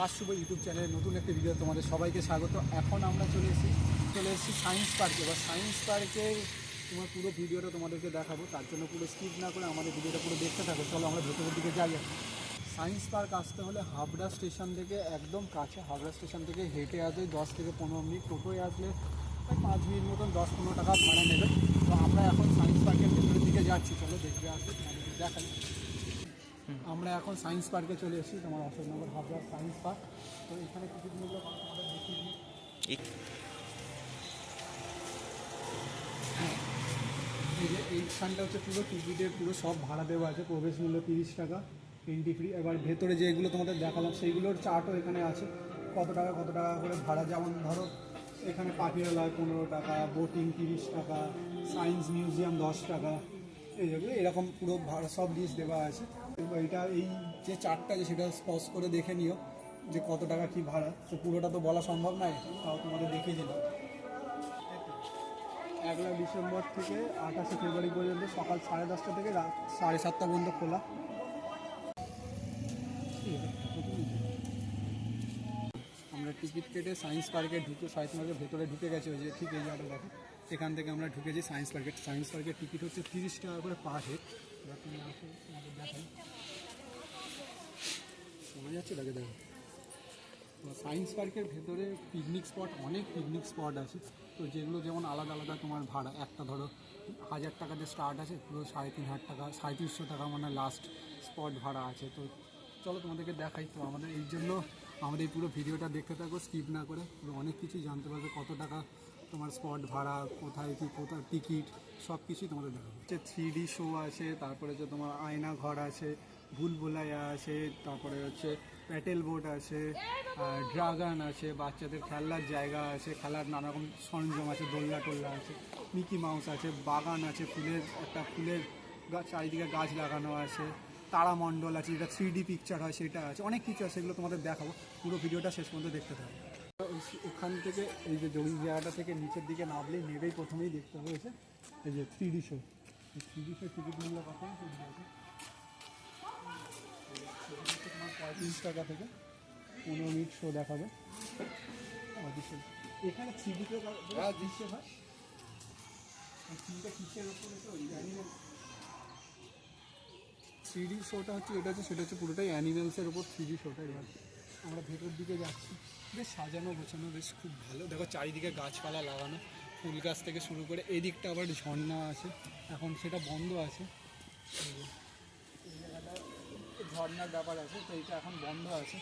দাস শুভ YouTube চ্যানেলের নতুন একটি ভিডিও তোমাদের সবাইকে স্বাগত। এখন আমরা চলে এসেছি চলে এসেছি সায়েন্স পার্কে বা সায়েন্স পার্কের তোমার পুরো ভিডিওটা তোমাদেরকে দেখাবো। তার জন্য পুরো স্কিপ না করে আমাদের ভিডিওটা পুরো দেখতে থাকো। চলো আমরা ভেতরের দিকে যাই। সায়েন্স পার্ক আসতে হলে হাবড়া স্টেশন থেকে একদম কাছে, হাবড়া স্টেশন থেকে হেঁটে আসলে দশ থেকে পনেরো মিনিট টোটোয় আসলে ওই পাঁচ মিনিট মতন, দশ পনেরো টাকা ভাড়া নেবে। তো আমরা এখন সায়েন্স পার্কের ভেতরের দিকে যাচ্ছি। চলো দেখবে আসবে তোমাদেরকে দেখাই। আমরা এখন সায়েন্স পার্কে চলে এসেছি তোমার অশোকনগর হাবড়া সায়েন্স পার্ক। তো এখানে দেখিয়ে হ্যাঁ, এই এইখানটা হচ্ছে পুরো টিকিটের পুরো সব ভাড়া দেওয়া আছে প্রবেশ মূল্য তিরিশ টাকা এন্ট্রি ফ্রি এবার ভেতরে যেগুলো তোমাদের দেখালাম সেইগুলোর চার্টও এখানে আছে। কত টাকা কত টাকা করে ভাড়া যেমন ধরো এখানে পাখিরালয় পনেরো টাকা বোটিং তিরিশ টাকা সায়েন্স মিউজিয়াম দশ টাকা এই যেগুলো এরকম পুরো ভাড়া সব লিস্ট দেওয়া আছে। এটা এই যে চারটা যে সেটা স্পষ্ট করে দেখে নিও যে কত টাকা কি ভাড়া। তো পুরোটা তো বলা সম্ভব নয়, তাও তোমাদের দেখিয়ে দিলাম। একলা ডিসেম্বর থেকে আঠাশে ফেব্রুয়ারি পর্যন্ত সকাল সাড়ে দশটা থেকে রাত সাড়ে সাতটা পর্যন্ত খোলা। আমরা টিকিট কেটে সায়েন্স পার্কে ঢুকে সায়েন্স পার্কের ভেতরে ঢুকে গেছে, ওই যে ঠিক এই জায়গাটা দেখো। এখান থেকে আমরা ঢুকেছি সায়েন্স পার্কে। সায়েন্স পার্কের টিকিট হচ্ছে তিরিশ টাকা করে পার হেড। যাচ্ছে দেখে দেখো সায়েন্স পার্কের ভেতরে পিকনিক স্পট অনেক পিকনিক স্পট আছে। তো যেগুলো যেমন আলাদা আলাদা তোমার ভাড়া, একটা ধরো হাজার টাকাতে স্টার্ট আছে, পুরো সাড়ে তিন হাজার টাকা সাঁত্রিশশো টাকা মানে লাস্ট স্পট ভাড়া আছে। তো চলো তোমাদেরকে দেখাই। তো আমাদের এই জন্য আমাদের এই পুরো ভিডিওটা দেখতে থাকো স্কিপ না করে। অনেক কিছুই জানতে পারবে, কত টাকা তোমার স্পট ভাড়া, কোথায় কি, কোথায় টিকিট সব কিছুই তোমাদের দেখাবো। হচ্ছে থ্রি ডি শো আছে, তারপরে হচ্ছে তোমার আয়না ঘর আছে ভুল ভুলভুলাইয়া আছে, তারপরে হচ্ছে প্যাটেল বোট আছে ড্রাগন আছে, বাচ্চাদের খেলার জায়গা আছে, খেলার নানা রকম সরঞ্জাম আছে, দোলনা টোল্লা আছে মিকি মাউস আছে, বাগান আছে, ফুলের, একটা ফুলের গাছ চারিদিকে গাছ লাগানো আছে, তারামণ্ডল আছে, যেটা থ্রি পিকচার হয়, সেটা আছে, অনেক কিছু আছে সেগুলো তোমাদের দেখাবো। পুরো ভিডিওটা শেষ পর্যন্ত দেখতে থাকো। ওই- ওখান থেকে এই যে জড়ি জায়গাটা থেকে নিচের দিকে নামলেই নেবেই প্রথমেই দেখতে হয়েছে এই যে three D show three show ticket মূল্য কত? পঁয়ত্রিশ টাকা থেকে পনেরো মিনিট শো দেখাবে। এখানে দৃশ্য হয় থ্রিটা কিসের ওপরে তো জানি না থ্রি ডি শোটা হচ্ছে এটা হচ্ছে সেটা হচ্ছে পুরোটাই অ্যানিমেলসের ওপর থ্রি ডি শোটা এবার। আমরা ভেতর দিকে যাচ্ছি। বেশ সাজানো, গোছানো বেশ খুব ভালো। দেখো চারিদিকে গাছপালা লাগানো, ফুল গাছ থেকে শুরু করে এদিকটা আবার ঝর্ণা আছে। এখন সেটা বন্ধ আছে। এই জায়গাটা ঝর্ণার ব্যাপার আছে, তো এটা এখন বন্ধ আছে।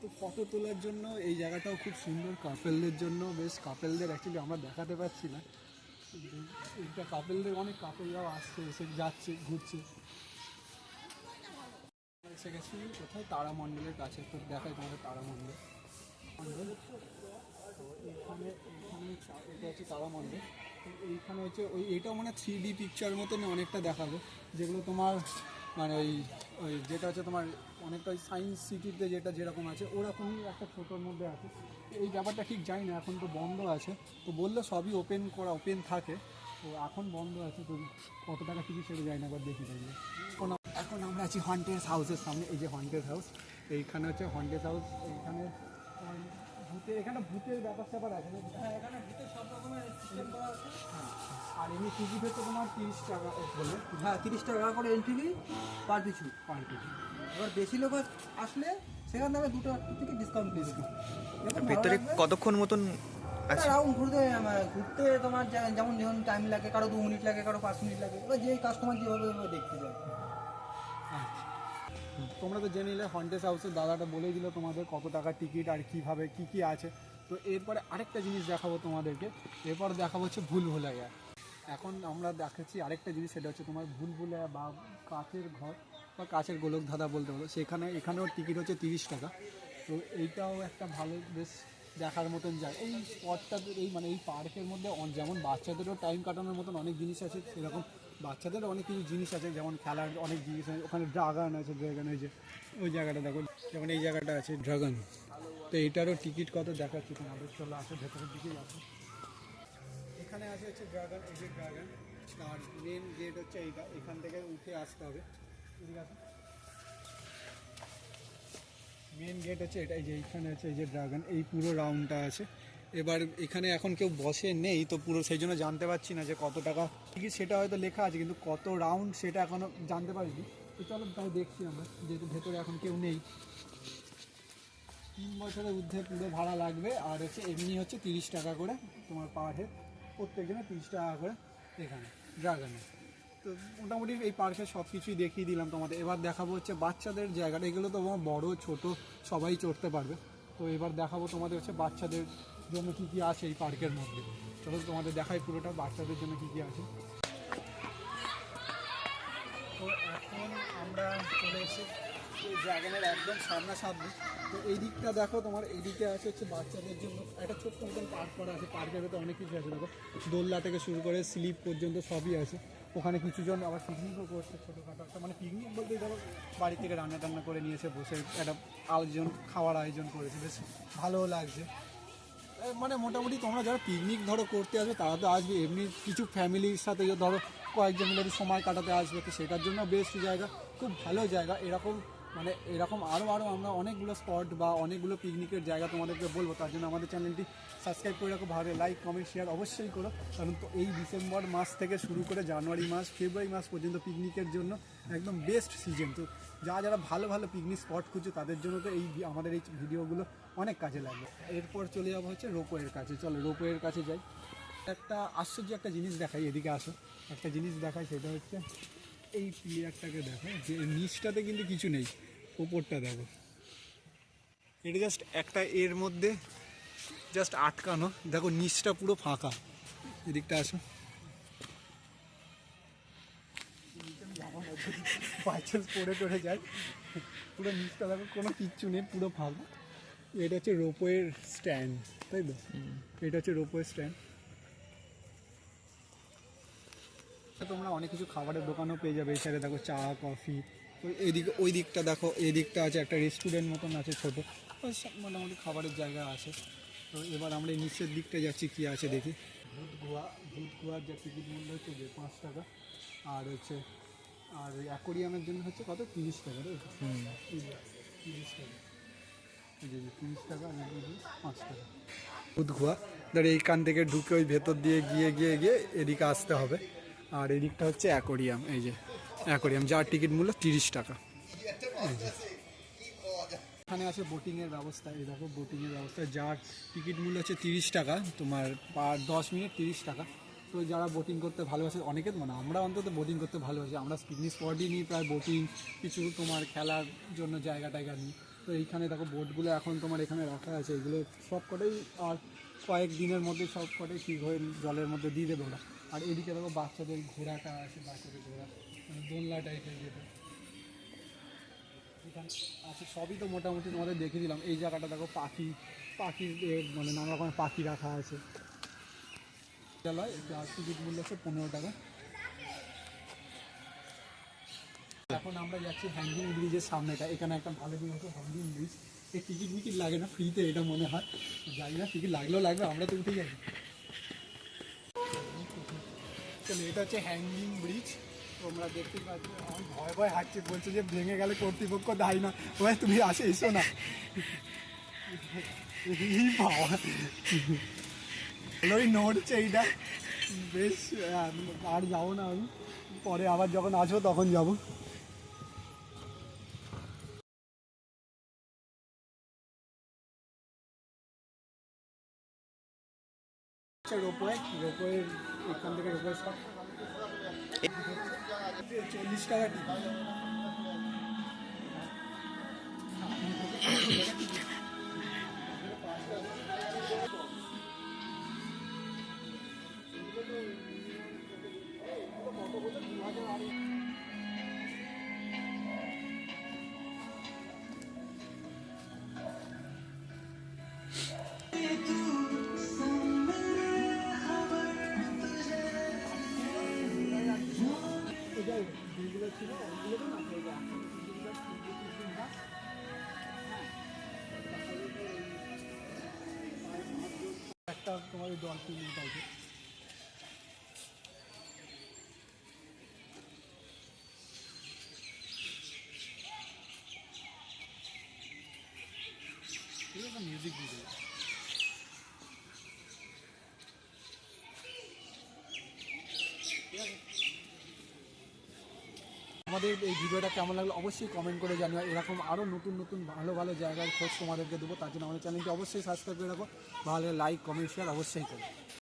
তো ফটো তোলার জন্য এই জায়গাটাও খুব সুন্দর। কাপেলদের জন্য বেশ কাপেলদের অ্যাকচুয়ালি আমরা দেখাতে পারছি না। এইটা কাপেলদের, অনেক কাপেলরাও আসছে, এসে যাচ্ছে, ঘুরছে। এসে গেছি, কোথায়? তারামণ্ডলের কাছে। তো দেখাই তোমাদের তারামণ্ডল। মণ্ডল এখানে এখানে এটা হচ্ছে তারামণ্ডল। এইখানে হচ্ছে ওই এটাও মানে থ্রি ডি পিকচার মতন অনেকটা দেখাবে, যেগুলো তোমার মানে ওই ওই যেটা হচ্ছে তোমার অনেকটা ওই সায়েন্স সিটিতে যেটা যেরকম আছে, ওরকমই একটা ছোটোর মধ্যে আছে। এই ব্যাপারটা ঠিক জানি না, এখন তো বন্ধ আছে। তো বললে সবই ওপেন করা ওপেন থাকে। তো এখন বন্ধ আছে, তো কত টাকা টিকিট সেটা যায় না, একবার দেখি দেখবে। এখন আমরা আছি হন্টেস হাউসের সামনে এই যে হন্টেস হাউস এইখানে হচ্ছে হন্টেস হাউস এইখানে ভূতের এখানে ভূতের ব্যাপার স্যাপার আছে হ্যাঁ এখানে ভূতের সব রকমের সিস্টেম করা আছে। হ্যাঁ আর এমনি টিকিট হচ্ছে তোমার তিরিশ টাকা বলে। হ্যাঁ তিরিশ টাকা করে এন্ট্রি ফি পার পিছু পার টিকিট এবার বেশি লোক আসলে সেখান থেকে দুটো থেকে ডিসকাউন্ট দিয়ে ভিতরে কতক্ষণ মতন আছে? রাউন্ড ঘুরতে ঘুরতে তোমার যেমন যেমন টাইম লাগে কারও দু মিনিট লাগে কারও পাঁচ মিনিট লাগে এবার যে কাস্টমার যেভাবে যেভাবে দেখতে যায় তোমরা তো জেনে নিলে হন্টেস হাউসের দাদাটা বলেই দিল তোমাদের কত টাকা টিকিট আর কীভাবে কি কি আছে। তো এরপরে আরেকটা জিনিস দেখাবো তোমাদেরকে। এরপর দেখাবো হচ্ছে ভুল ভুলাইয়া এখন আমরা দেখাচ্ছি আরেকটা জিনিস, সেটা হচ্ছে তোমার ভুল ভুলাইয়া বা কাচের ঘর বা কাছের গোলক ধাঁধা বলতে পারো। সেখানে, এখানেও টিকিট হচ্ছে তিরিশ টাকা। তো এইটাও একটা ভালো বেশ দেখার মতন যায় এই স্পটটা এই মানে এই পার্কের মধ্যে যেমন বাচ্চাদেরও টাইম কাটানোর মতন অনেক জিনিস আছে, সেরকম বাচ্চাদেরও অনেক কিছু জিনিস আছে, যেমন খেলার অনেক জিনিস আছে। ওখানে ড্রাগন আছে, ড্রাগন ওই যে, ওই জায়গাটা দেখো যেমন এই জায়গাটা আছে, ড্রাগন। তো এইটারও টিকিট কত দেখাচ্ছি তোমাদের চলো আসো, ভেতরের দিকেই আসো এখানে আছে হচ্ছে ড্রাগন, এই যে ড্রাগন। আর মেন গেট হচ্ছে এইটা, এখান থেকে উঠে আসতে হবে। এদিকে আসো। মেন গেট হচ্ছে এটা, এই যে এইখানে আছে, এই যে ড্রাগন, এই পুরো রাউন্ডটা আছে। এবার এখানে এখন কেউ বসে নেই, তো পুরো সেই জন্য জানতে পারছি না যে কত টাকা। ঠিকই সেটা হয়তো লেখা আছে, কিন্তু কত রাউন্ড সেটা এখনও জানতে পারিনি। তো চলো তাও দেখছি আমরা, যেহেতু ভেতরে এখন কেউ নেই। তিন বছরের ঊর্ধ্বে পুরো ভাড়া লাগবে, আর হচ্ছে এমনি হচ্ছে তিরিশ টাকা করে তোমার পার হেড প্রত্যেকজনে তিরিশ টাকা করে এখানে ড্রাগনে তো মোটামুটি এই পার্কের সব কিছুই দেখিয়ে দিলাম তোমাদের। এবার দেখাবো হচ্ছে বাচ্চাদের জায়গাটা, এগুলো তো বড় ছোট, সবাই চড়তে পারবে। তো এবার দেখাবো তোমাদের হচ্ছে বাচ্চাদের জন্য কী কী আছে এই পার্কের মধ্যে। চলো তোমাদের দেখাই পুরোটা, বাচ্চাদের জন্য কী কী আছে। তো এখন আমরা চলে এসেছি ড্রাগনের একদম সামনাসামনি। তো এই দিকটা দেখো, তোমার এই দিকে আছে হচ্ছে বাচ্চাদের জন্য একটা ছোট্ট মতন পার্ক করা আছে। পার্কের ভেতরে অনেক কিছু আছে দেখো। দোলনা থেকে শুরু করে স্লিপ পর্যন্ত সবই আছে। ওখানে কিছুজন আবার পিকনিকও করছে ছোটোখাটো একটা। মানে পিকনিক বলতে ধরো বাড়ি থেকে রান্না টান্না করে নিয়ে এসে বসে একটা আয়োজন, খাওয়ার আয়োজন করেছে। বেশ ভালোও লাগছে। মানে মোটামুটি তোমরা যারা পিকনিক ধরো করতে আসবে, তারা তো আসবে। এমনি কিছু ফ্যামিলির সাথে ধরো কয়েকজন মিলে সময় কাটাতে আসবে, তো সেটার জন্য বেস্ট জায়গা, খুব ভালো জায়গা। এরকম মানে এরকম আরও আরও আমরা অনেকগুলো স্পট বা অনেকগুলো পিকনিকের জায়গা তোমাদেরকে বলব, তার জন্য আমাদের চ্যানেলটি সাবস্ক্রাইব করে রাখো, ভালো লাইক কমেন্ট শেয়ার অবশ্যই করো। কারণ তো এই ডিসেম্বর মাস থেকে শুরু করে জানুয়ারি মাস ফেব্রুয়ারি মাস পর্যন্ত পিকনিকের জন্য একদম বেস্ট সিজন তো যা, যারা ভালো ভালো পিকনিক স্পট খুঁজছে, তাদের জন্য তো এই আমাদের এই ভিডিওগুলো অনেক কাজে লাগবে। এরপর চলে যাব হচ্ছে রোপওয়ের কাছে। চলো রোপওয়ের কাছে যাই। একটা আশ্চর্য একটা জিনিস দেখাই, এদিকে আসো। একটা জিনিস দেখাই, সেটা হচ্ছে এই প্লেয়ারটাকে দেখো, যে নিচটাতে কিন্তু কিছু নেই। ওপরটা দেখো। এটা জাস্ট একটা এর মধ্যে জাস্ট আটকানো। দেখো নিচটা পুরো ফাঁকা। এদিকটা আসো। বাইচান্স পড়ে টড়ে যায়। পুরো নিচটা দেখো কোনো কিচ্ছু নেই পুরো ফাঁকা। এটা হচ্ছে রোপওয়ের স্ট্যান্ড তাই তো? এটা হচ্ছে রোপওয়ে স্ট্যান্ড। তোমরা অনেক কিছু খাবারের দোকানও পেয়ে যাবে। সাইডে দেখো চা কফি এদিকে ওই দিকটা দেখো এই দিকটা আছে একটা রেস্টুরেন্ট মতন আছে ছোটো। ওই সব মোটামুটি খাবারের জায়গা আছে। তো এবার আমরা এই নিচের দিকটা যাচ্ছি কি আছে দেখি। ভূত গুহা ভূত গুহার যে টিকিট মূল্য হচ্ছে যে পাঁচ টাকা। আর হচ্ছে আর অ্যাকোরিয়ামের জন্য হচ্ছে কত? তিরিশ টাকা যে, তিরিশ টাকা। তিরিশ টাকা আর পাঁচ টাকা। ভূত গুহা ধর এইখান থেকে ঢুকে ওই ভেতর দিয়ে গিয়ে গিয়ে গিয়ে এদিকে আসতে হবে। আর এদিকটা হচ্ছে অ্যাকোরিয়াম এই যে। অ্যাকোরিয়াম যার টিকিট মূল্য তিরিশ টাকা। এখানে আছে বোটিংয়ের ব্যবস্থা। এই দেখো, বোটিংয়ের ব্যবস্থা। যার টিকিট মূল্য হচ্ছে তিরিশ টাকা, তোমার পার দশ মিনিট তিরিশ টাকা। তো যারা বোটিং করতে ভালোবাসে, অনেকে মানে আমরা অন্তত বোটিং করতে ভালোবাসি। আমরা পিকনিক স্পটই নিই প্রায় বোটিং, কিছু তোমার খেলার জন্য জায়গা টায়গা নিই। তো এইখানে দেখো, বোটগুলো এখন তোমার এখানে রাখা আছে। এগুলো সব কটাই আর কয়েক দিনের মধ্যে সব কটাই ঠিক হয়ে জলের মধ্যে দিয়ে দেবে ওরা। আর এদিকে দেখো, বাচ্চাদের ঘোড়াটা আছে, বাচ্চাদের ঘোড়া। দোলনা টাইপের যেটা। এখানে আছে সবই তো মোটামুটি তোমাদের দেখে দিলাম। এই জায়গাটা দেখো পাখি পাখির এ, মানে নানা রকমের পাখি রাখা আছে। টিকিট মূল্য হচ্ছে পনেরো টাকা। এখন আমরা যাচ্ছি হ্যাঙ্গিং ব্রিজের সামনেটা। এখানে একটা ভালো জিনিস হচ্ছে হ্যাঙ্গিং ব্রিজ এই টিকিট মিকিট লাগে না ফ্রিতে এটা মনে হয়। জানি না টিকিট লাগলেও লাগবে আমরা তো উঠে যাব চলো এটা হচ্ছে হ্যাঙ্গিং ব্রিজ তোমরা দেখতে পাচ্ছ আমার ভয় ভয় হাঁটছে, বলছে যে ভেঙে গেলে কর্তৃপক্ষ দায়ী না। ভাই তুমি আসে, এসো না। ভালোই নড়ছে এইটা। বেশ আর যাব না আমি। পরে আবার যখন আসব তখন যাব। রোপওয়ে রোপওয়ে, এখান থেকে রোপওয়ে স্টপ চল্লিশ টাকা এটা তোমার ডলফিন টাইপের একটা মিউজিক ভিডিও আমাদের এই ভিডিওটা কেমন লাগল অবশ্যই কমেন্ট করে জানিও। এরকম আরও নতুন নতুন ভালো ভালো জায়গার খোঁজ তোমাদেরকে দেবো। তার জন্য আমাদের চ্যানেলটি অবশ্যই সাবস্ক্রাইব করে রাখো। ভালো লাইক কমেন্ট শেয়ার অবশ্যই করো।